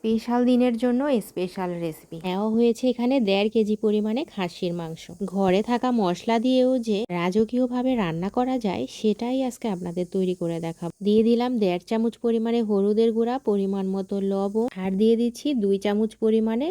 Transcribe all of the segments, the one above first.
Special দিনের জন্য special recipe. নেওয়া হয়েছে এখানে দেড় কেজি পরিমাণে খাসির মাংস। ঘরে থাকা মশলা দিয়েও যে রাজকীয়ভাবে রান্না করা যায়, সেটাই আজকে আপনাদের তৈরি করে দেখাবো। দিয়ে দিলাম দেড় চামচ পরিমাণে হলুদের গুঁড়া, পরিমাণ মতো লবণ। আর দিয়ে দিচ্ছি দুই চামচ পরিমাণে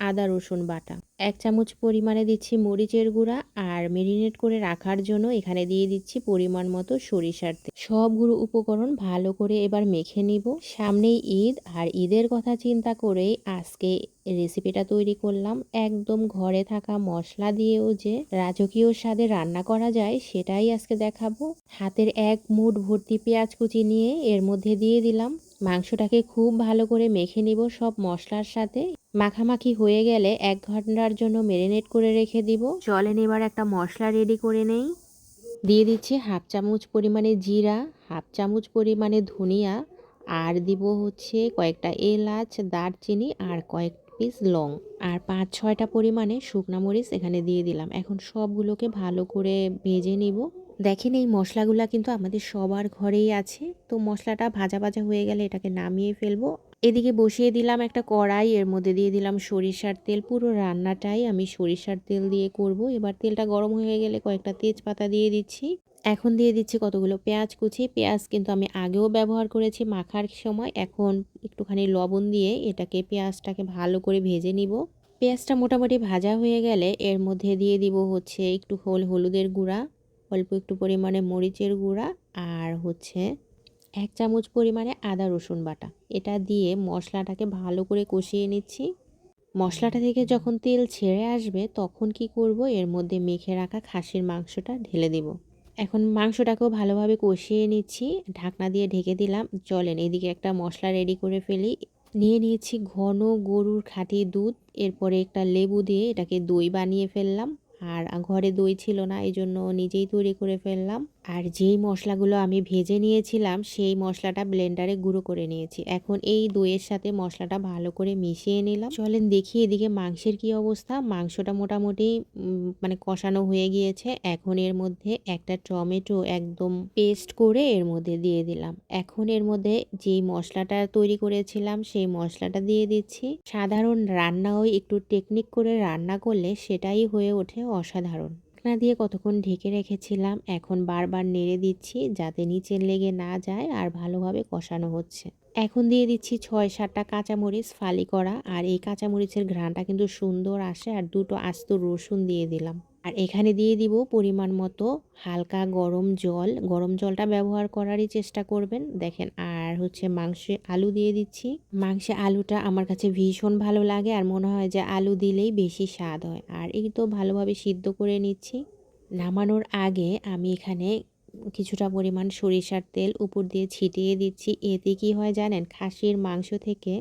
আদা, রসুন বাটা। এক চামচ পরিমাণে দিচ্ছি মরিচের গুঁড়া আর মেরিনেট করে রাখার জন্য এখানে দিয়ে দিচ্ছি পরিমাণ মতো সরিষার তেল। সবগুলো উপকরণ ভালো করে এবার মেখে নিব। সামনেই ঈদ আর ঈদের কথা চিন্তা করেই আজকে রেসিপিটা তৈরি করলাম। একদম ঘরে থাকা মশলা দিয়েও যে রাজকীয় স্বাদে রান্না করা যায় সেটাই আজকে দেখাবো। হাতের এক মুঠ ভর্তি পেঁয়াজ কুচি নিয়ে এর মধ্যে দিয়ে দিলাম। মাংসটাকে খুব ভালো করে মেখে নিব সব মশলার সাথে। মাখামাখি হয়ে গেলে এক ঘণ্টার জন্য মেরিনেট করে রেখে দিব। চলেন এবার একটা মশলা রেডি করে নেই। দিয়ে দিচ্ছি হাফ চামচ পরিমাণে জিরা হাফ চামচ পরিমাণে ধনিয়া আর দিব হচ্ছে কয়েকটা এলাচ দারচিনি আর কয়েক পিস লং। আর পাঁচ ছয়টা পরিমাণে শুকনা মরিচ এখানে দিয়ে দিলাম। এখন সবগুলোকে ভালো করে ভেজে নিব। দেখেন এই মশলাগুলো কিন্তু আমাদের সবার ঘরেই আছে। তো মশলাটা ভাজা ভাজা হয়ে গেলে এটাকে নামিয়ে ফেলব। এদিকে বসিয়ে দিলাম একটা কড়াই, এর মধ্যে দিয়ে দিলাম সরিষার তেল। পুরো রান্নাটাই আমি সরিষার তেল দিয়ে করব। এবার তেলটা গরম হয়ে গেলে কয়েকটা তেজপাতা দিয়ে দিচ্ছি। এখন দিয়ে দিচ্ছি কতগুলো পেঁয়াজ কুচি। পেঁয়াজ কিন্তু আমি আগেও ব্যবহার করেছি মাখার সময়। এখন একটুখানি লবণ দিয়ে এটাকে পেঁয়াজটাকে ভালো করে ভেজে নিব। পেঁয়াজটা মোটামুটি ভাজা হয়ে গেলে এর মধ্যে দিয়ে দিব হচ্ছে একটু হল, হলুদের গুঁড়া। অল্প একটু পরিমাণে মরিচের গুঁড়া আর হচ্ছে এক চামচ পরিমাণে আদা রসুন বাটা। এটা দিয়ে মশলাটাকে ভালো করে কষিয়ে নিচ্ছি। মশলাটা থেকে যখন তেল ছেড়ে আসবে তখন কি করব? এর মধ্যে মেখে রাখা খাসির মাংসটা ঢেলে দিব। এখন মাংসটাকেও ভালোভাবে কষিয়ে নিচ্ছি। ঢাকনা দিয়ে ঢেকে দিলাম। চলেন এদিকে একটা মশলা রেডি করে ফেলি। নিয়ে নিয়েছি ঘন গরুর খাঁটি দুধ। এরপরে একটা লেবু দিয়ে এটাকে দই বানিয়ে ফেললাম। আর ঘরে দই ছিল না এই জন্য নিজেই তৈরি করে ফেললাম। আর যেই মশলাগুলো আমি ভেজে নিয়েছিলাম, সেই মশলাটা ব্লেন্ডারে গুঁড়ো করে নিয়েছি। এখন এই দইয়ের সাথে মশলাটা ভালো করে মিশিয়ে নিলাম। চলেন দেখি এদিকে মাংসের কি অবস্থা। মাংসটা মোটামুটি মানে কষানো হয়ে গিয়েছে। এখন এর মধ্যে একটা টমেটো একদম পেস্ট করে এর মধ্যে দিয়ে দিলাম। এখন এর মধ্যে যেই মশলাটা তৈরি করেছিলাম, সেই মশলাটা দিয়ে দিচ্ছি। সাধারণ রান্নাও একটু টেকনিক করে রান্না করলে সেটাই হয়ে ওঠে অসাধারণ। ঢাকনা দিয়ে কতক্ষণ ঢেকে রেখেছিলাম, এখন বারবার নেড়ে দিচ্ছি যাতে নিচে লেগে না যায় আর ভালোভাবে কষানো হচ্ছে। এখন দিয়ে দিচ্ছি ছয় সাতটা কাঁচামরিচ ফালি করা, আর এই কাঁচামরিচের ঘ্রাণটা কিন্তু সুন্দর আসে, আর দুটো আস্ত রসুন দিয়ে দিলাম। আর এখানে দিয়ে দিব পরিমাণ মতো হালকা গরম জল। গরম জলটা ব্যবহার করারই চেষ্টা করবেন। দেখেন, আর হচ্ছে মাংসে আলু দিয়ে দিচ্ছি। মাংসে আলুটা আমার কাছে ভীষণ ভালো লাগে আর মনে হয় যে আলু দিলেই বেশি স্বাদ হয়। আর এই তো ভালোভাবে সিদ্ধ করে নিচ্ছি। নামানোর আগে আমি এখানে কিছুটা পরিমাণ সরিষার তেল উপর দিয়ে ছিটিয়ে দিচ্ছি। এতে কি হয় জানেন, খাসির মাংস থেকে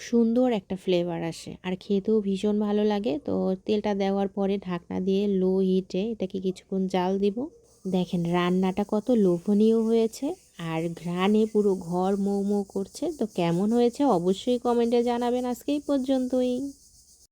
সুন্দর একটা ফ্লেভার আসে। আর খেতেও ভীষণ ভালো লাগে। তো তেলটা দেওয়ার পরে ঢাকনা দিয়ে লো হিটে এটাকে কিছুক্ষণ জাল দিব। দেখেন রান্নাটা কত লোভনীয় হয়েছে। আর ঘ্রাণে পুরো ঘর মৌ মৌ করছে। তো কেমন হয়েছে অবশ্যই কমেন্টে জানাবেন আজকে এই পর্যন্তই।